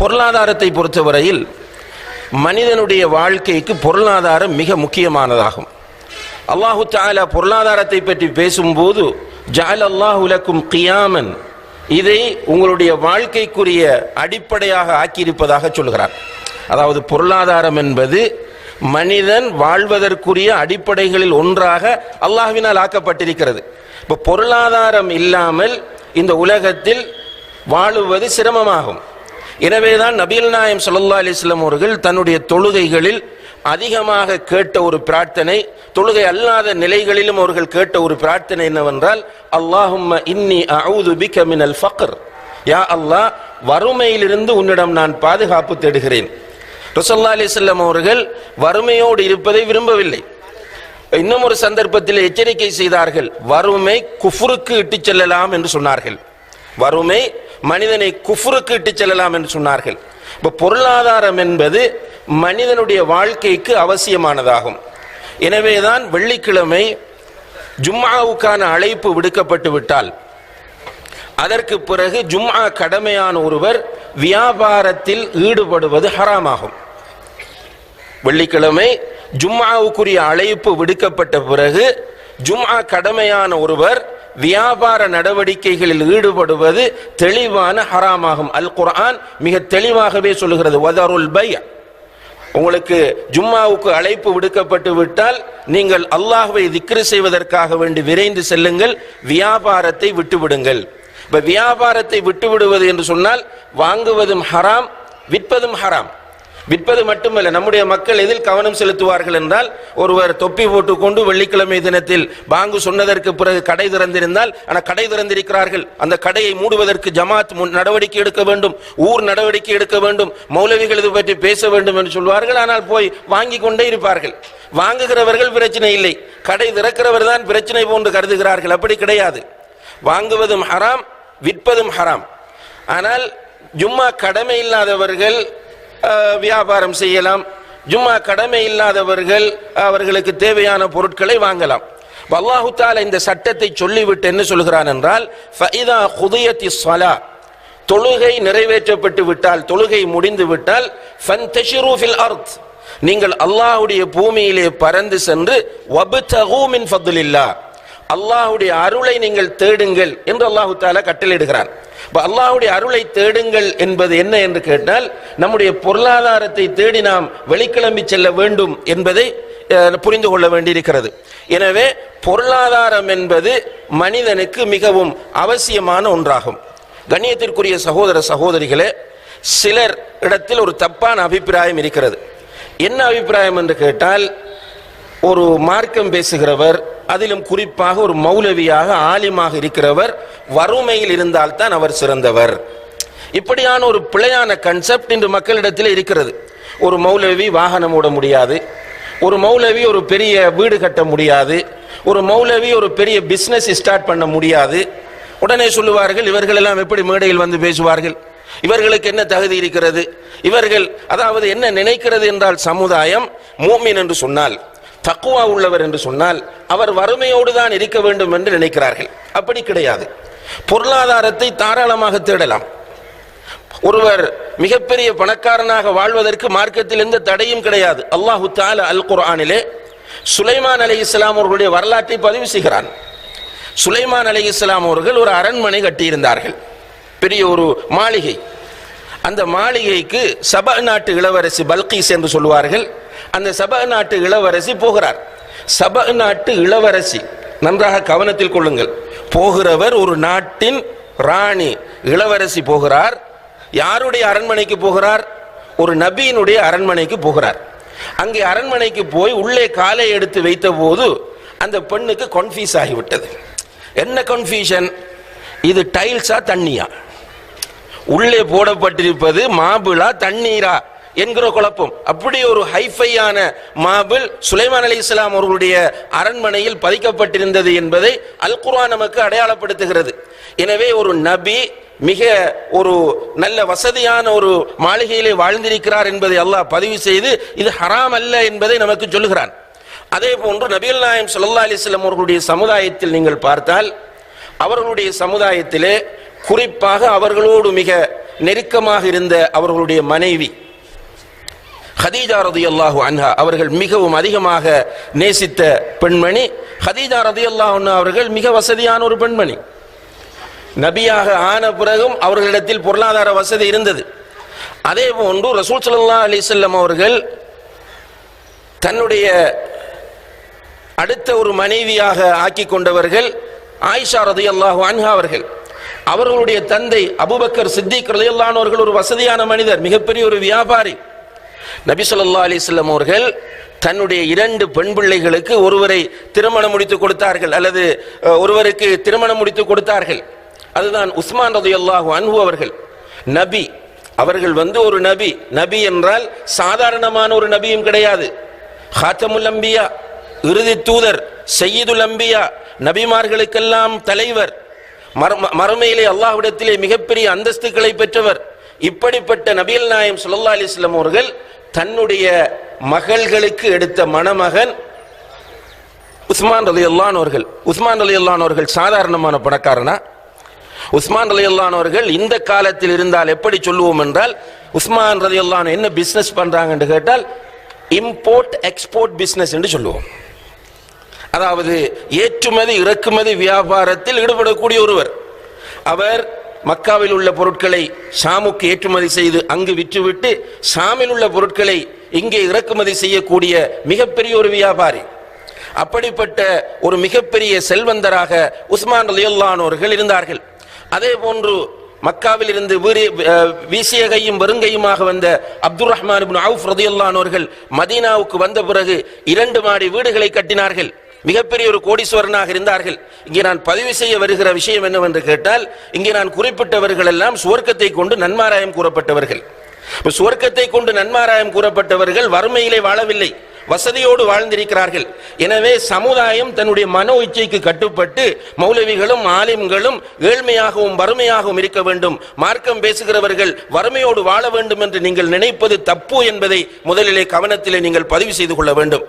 பொருளாதாரத்தை பொறுத்தவரையில் மனிதனுடைய வாழ்க்கைக்கு பொருளாதாரம் மிக முக்கியமானதாகும். அல்லாஹு தாலா பொருளாதாரத்தை பற்றி பேசும்போது ஜால் அல்லாஹுலக்கும் கியாமன் இதை உங்களுடைய வாழ்க்கைக்குரிய அடிப்படையாக ஆக்கியிருப்பதாக சொல்கிறார். அதாவது பொருளாதாரம் என்பது மனிதன் வாழ்வதற்குரிய அடிப்படைகளில் ஒன்றாக அல்லாஹ்வினால் ஆக்கப்பட்டிருக்கிறது. இப்போ பொருளாதாரம் இல்லாமல் இந்த உலகத்தில் வாழுவது சிரமமாகும். எனவேதான் நபீல் நாயம் சல்லா அலிஸ்லாம் அவர்கள் தன்னுடைய தொழுகைகளில் அதிகமாக கேட்ட ஒரு பிரார்த்தனை தொழுகை அல்லாத நிலைகளிலும் அவர்கள் கேட்ட ஒரு பிரார்த்தனை என்னவென்றால் அல்லாஹும் இன்னி அவுது பிக மினல் ஃபக்ர். யா அல்லாஹ் வறுமையிலிருந்து உன்னிடம் நான் பாதுகாப்பு தேடுகிறேன். ரசல்லா அலிஸ்லாம் அவர்கள் வறுமையோடு இருப்பதை விரும்பவில்லை. இன்னும் ஒரு சந்தர்ப்பத்தில் எச்சரிக்கை செய்தார்கள் வறுமை குஃபுருக்கு இட்டுச் செல்லலாம் என்று சொன்னார்கள். வறுமை மனிதனை குஃபுருக்கு இட்டுச் செல்லலாம் என்று சொன்னார்கள். இப்போ பொருளாதாரம் என்பது மனிதனுடைய வாழ்க்கைக்கு அவசியமானதாகும். எனவேதான் வெள்ளிக்கிழமை ஜும்மாவுக்கான அழைப்பு விடுக்கப்பட்டு விட்டால். அதற்கு பிறகு ஜும்மா கடமையான ஒருவர் வியாபாரத்தில் ஈடுபடுவது ஹராமாகும். வெள்ளிக்கிழமை ஜும்மாவுக்குரிய அழைப்பு விடுக்கப்பட்ட பிறகு ஜும்மா கடமையான ஒருவர் வியாபார நடவடிக்கைகளில் ஈடுபடுவது தெளிவான ஹராமாகும். அல் குர்ஆன் மிக தெளிவாகவே சொல்லுகிறது. வதருல் பை உங்களுக்கு ஜும்மாவுக்கு அழைப்பு விடுக்கப்பட்டு விட்டால் நீங்கள் அல்லாஹுவை திக்ரு செய்வதற்காக வேண்டி விரைந்து செல்லுங்கள் வியாபாரத்தை விட்டுவிடுங்கள். இப்ப வியாபாரத்தை விட்டுவிடுவது என்று சொன்னால் வாங்குவதும் ஹராம் விற்பதும் ஹராம். விற்பது மட்டுமல்ல நம்முடைய மக்கள் எதில் கவனம் செலுத்துவார்கள் என்றால் ஒருவர் தொப்பி போட்டுக்கொண்டு வெள்ளிக்கிழமை தினத்தில் பாங்கு சொன்னதற்கு பிறகு கடை திறந்திருந்தால் ஆனால் கடை திறந்திருக்கிறார்கள். அந்த கடையை மூடுவதற்கு ஜமாத் முன் நடவடிக்கை எடுக்க வேண்டும் ஊர் நடவடிக்கை எடுக்க வேண்டும் மௌலவிகள் இது பற்றி பேச வேண்டும் என்று சொல்வார்கள் ஆனால் போய் வாங்கி கொண்டே இருப்பார்கள். வாங்குகிறவர்கள் பிரச்சனை இல்லை கடை திறக்கிறவர் தான் பிரச்சனை போன்று கருதுகிறார்கள் அப்படி கிடையாது. வாங்குவதும் ஹராம் விற்பதும் ஹராம். ஆனால் ஜும்மா கடமை இல்லாதவர்கள் வியாபாரம் செய்யலாம். ஜும்மா கடமை இல்லாதவர்கள் அவர்களுக்கு தேவையான பொருட்களை வாங்கலாம். அப்ப அல்லாஹு இந்த சட்டத்தை சொல்லிவிட்டு என்ன சொல்கிறான் என்றால் ஃபைதா குதியத்தி ஸலா. தொழுகை நிறைவேற்றப்பட்டு விட்டால் தொழுகை முடிந்து விட்டால் ஃபன்தஷிரு ஃபில் அர்த். நீங்கள் அல்லாஹ்வுடைய பூமியிலே பறந்து சென்று வப்தகு மின் ஃபதுலில்லா அல்லாஹ்வுடைய அருளை நீங்கள் தேடுங்கள் என்று அல்லாஹு தாலா கட்டளையிடுகிறான். இப்போ அல்லாஹ்வுடைய அருளை தேடுங்கள் என்பது என்ன என்று கேட்டால் நம்முடைய பொருளாதாரத்தை தேடி நாம் வெளிக்கிளம்பி செல்ல வேண்டும் என்பதை புரிந்து கொள்ள வேண்டியிருக்கிறது. எனவே பொருளாதாரம் என்பது மனிதனுக்கு மிகவும் அவசியமான ஒன்றாகும். கண்ணியத்திற்குரிய சகோதர சகோதரிகளே சிலர் இடத்தில் ஒரு தப்பான அபிப்பிராயம் இருக்கிறது. என்ன அபிப்பிராயம் என்று கேட்டால் ஒரு மார்க்கம் பேசுகிறவர் அதிலும் குறிப்பாக ஒரு மௌலவியாக ஆலிமாக இருக்கிறவர் வறுமையில் இருந்தால்தான் அவர் சிறந்தவர். இப்படியான ஒரு பிழையான கன்செப்ட் இன்று மக்களிடத்தில் இருக்கிறது. ஒரு மௌலவி வாகனம் ஓட முடியாது. ஒரு மௌலவி ஒரு பெரிய வீடு கட்ட முடியாது. ஒரு மௌலவி ஒரு பெரிய பிஸ்னஸ் ஸ்டார்ட் பண்ண முடியாது. உடனே சொல்லுவார்கள் இவர்கள் எல்லாம் எப்படி மேடையில் வந்து பேசுவார்கள்? இவர்களுக்கு என்ன தகுதி இருக்கிறது? இவர்கள் அதாவது என்ன நினைக்கிறது என்றால் சமுதாயம் மூமின் என்று சொன்னால் தக்குவா உள்ளவர் என்று சொன்னால் அவர் வறுமையோடு தான் இருக்க வேண்டும் என்று நினைக்கிறார்கள். அப்படி கிடையாது. பொருளாதாரத்தை தாராளமாக தேடலாம். ஒருவர் மிகப்பெரிய பணக்காரனாக வாழ்வதற்கு மார்க்கத்தில் எந்த தடையும் கிடையாது. அல்லாஹு தால அல் குர்ஆனிலே சுலைமான் அலி இஸ்லாம் அவர்களுடைய வரலாற்றை பதிவு செய்கிறான். சுலைமான் அலி இஸ்லாம் அவர்கள் ஒரு அரண்மனை கட்டியிருந்தார்கள். பெரிய ஒரு மாளிகை. அந்த மாளிகைக்கு சபா நாட்டு இளவரசி பல்கீஸ் என்று சொல்வார்கள் அந்த சப நாட்டு இளவரசி போகிறார். சப நாட்டு இளவரசி நன்றாக கவனத்தில் கொள்ளுங்கள். போகிறவர் ஒரு நாட்டின் ராணி இளவரசி போகிறார். யாருடைய அரண்மனைக்கு போகிறார்? ஒரு நபியினுடைய அரண்மனைக்கு போகிறார். அங்கே அரண்மனைக்கு போய் உள்ளே காலை எடுத்து வைத்த போது அந்த பெண்ணுக்கு கன்ஃபியூஸ் ஆகிவிட்டது. என்ன கன்ஃபியூஷன் இது டைல்ஸா தண்ணியா? உள்ளே போடப்பட்டிருப்பது மாபிளா தண்ணீரா? என்கிற குழப்பம். அப்படி ஒரு ஹைஃபையான மாபிள் சுலைமான் அலி இஸ்லாம் அவர்களுடைய அரண்மனையில் பதிக்கப்பட்டிருந்தது என்பதை அல் குர்ஆன் நமக்கு அடையாளப்படுத்துகிறது. எனவே ஒரு நபி மிக ஒரு நல்ல வசதியான ஒரு மாளிகையிலே வாழ்ந்திருக்கிறார் என்பதை அல்லாஹ் பதிவு செய்து இது ஹராம் அல்ல என்பதை நமக்கு சொல்லுகிறான். அதே போன்று நபிகள் நாயம் ஸல்லல்லாஹு அலிஸ்லாம் அவர்களுடைய சமுதாயத்தில் நீங்கள் பார்த்தால் அவர்களுடைய சமுதாயத்திலே குறிப்பாக அவர்களோடு மிக நெருக்கமாக இருந்த அவர்களுடைய மனைவி ஹதீஜா ரதியல்லாஹு அன்ஹா அவர்கள் மிகவும் அதிகமாக நேசித்த பெண்மணி. ஹதீஜா ரதி அல்லாஹ் அவர்கள் மிக வசதியான ஒரு பெண்மணி. நபியாக ஆன பிறகும் அவர்களிடத்தில் பொருளாதார வசதி இருந்தது. அதே போன்று ரசூல் சல்லா அலைஹி அவர்கள் தன்னுடைய அடுத்த ஒரு மனைவியாக ஆக்கி கொண்டவர்கள் ஆயிஷா ரதியல்லாஹு அன்ஹா அவர்கள். அவர்களுடைய தந்தை அபூபக்கர் சித்திக் ரலியல்லாஹு ஒரு வசதியான மனிதர் மிகப்பெரிய ஒரு வியாபாரி. நபி ஸல்லல்லாஹு அவர்கள் தன்னுடைய இரண்டு பெண் பிள்ளைகளுக்கு ஒருவரை திருமணம் முடித்து கொடுத்தார்கள் அல்லது ஒருவருக்கு திருமணம் முடித்து கொடுத்தார்கள். அதுதான் உஸ்மான் ரலியல்லாஹு அன்பு அவர்கள். நபி அவர்கள் வந்து ஒரு நபி. நபி என்றால் சாதாரணமான ஒரு நபியும் கிடையாது. ஹாத்தமுல் அம்பியா இறுதி தூதர் செய்யுதுல் அம்பியா நபிமார்களுக்கெல்லாம் தலைவர். மறுமையிலே அல்லாஹ்விடத்திலே மிகப்பெரிய அந்தஸ்துக்களை பெற்றவர். இப்படிப்பட்ட நபீல் நாயம் சுல்லா அலிஸ்லாம் அவர்கள் தன்னுடைய மகள்களுக்கு எடுத்த மணமகன் உஸ்மான் அலி அவர்கள். உஸ்மான் அலி அவர்கள் சாதாரணமான பணக்காரனா? உஸ்மான் அலி அவர்கள் இந்த காலத்தில் இருந்தால் எப்படி சொல்லுவோம் என்றால் உஸ்மான் ரலியல்லாஹு என்ன பிசினஸ் பண்றாங்க என்று கேட்டால் இம்போர்ட் எக்ஸ்போர்ட் பிசினஸ் என்று சொல்லுவோம். அதாவது ஏற்றுமதி இறக்குமதி வியாபாரத்தில் ஈடுபடக்கூடிய ஒருவர். அவர் மக்காவில் உள்ள பொருட்களை ஷாமுக்கு ஏற்றுமதி செய்து அங்கு விற்றுவிட்டு ஷாமில் உள்ள பொருட்களை இங்கே இறக்குமதி செய்யக்கூடிய மிகப்பெரிய ஒரு வியாபாரி. அப்படிப்பட்ட ஒரு மிகப்பெரிய செல்வந்தராக உஸ்மான் அலியுல்லானோர்கள் இருந்தார்கள். அதே போன்று மக்காவில் இருந்து வீசியகையும் வருங்கையுமாக வீசிய கையும் வெறுங்கையுமாக வந்த அப்துல் ரஹ்மான் அவுஃப் ரதியுல்லானோர்கள் மதீனாவுக்கு வந்த பிறகு இரண்டு மாடி வீடுகளை கட்டினார்கள். மிகப்பெரிய ஒரு கோடீஸ்வரனாக இருந்தார்கள். இங்கே நான் பதிவு செய்ய வருகிற விஷயம் என்னவென்று கேட்டால் இங்கே நான் குறிப்பிட்டவர்கள் எல்லாம் சுவர்க்கத்தை கொண்டு நன்மாராயம் கூறப்பட்டவர்கள். சுவர்க்கத்தை கொண்டு நன்மாராயம் கூறப்பட்டவர்கள் வறுமையிலே வாழவில்லை. வசதியோடு வாழ்ந்திருக்கிறார்கள். எனவே சமுதாயம் தன்னுடைய மனோ இச்சைக்கு கட்டுப்பட்டு மௌலவிகளும் ஆலிம்களும் ஏழ்மையாகவும் வறுமையாகவும் இருக்க வேண்டும். மார்க்கம் பேசுகிறவர்கள் வறுமையோடு வாழ வேண்டும் என்று நீங்கள் நினைப்பது தப்பு என்பதை முதலிலே கவனத்திலே நீங்கள் பதிவு செய்து கொள்ள வேண்டும்.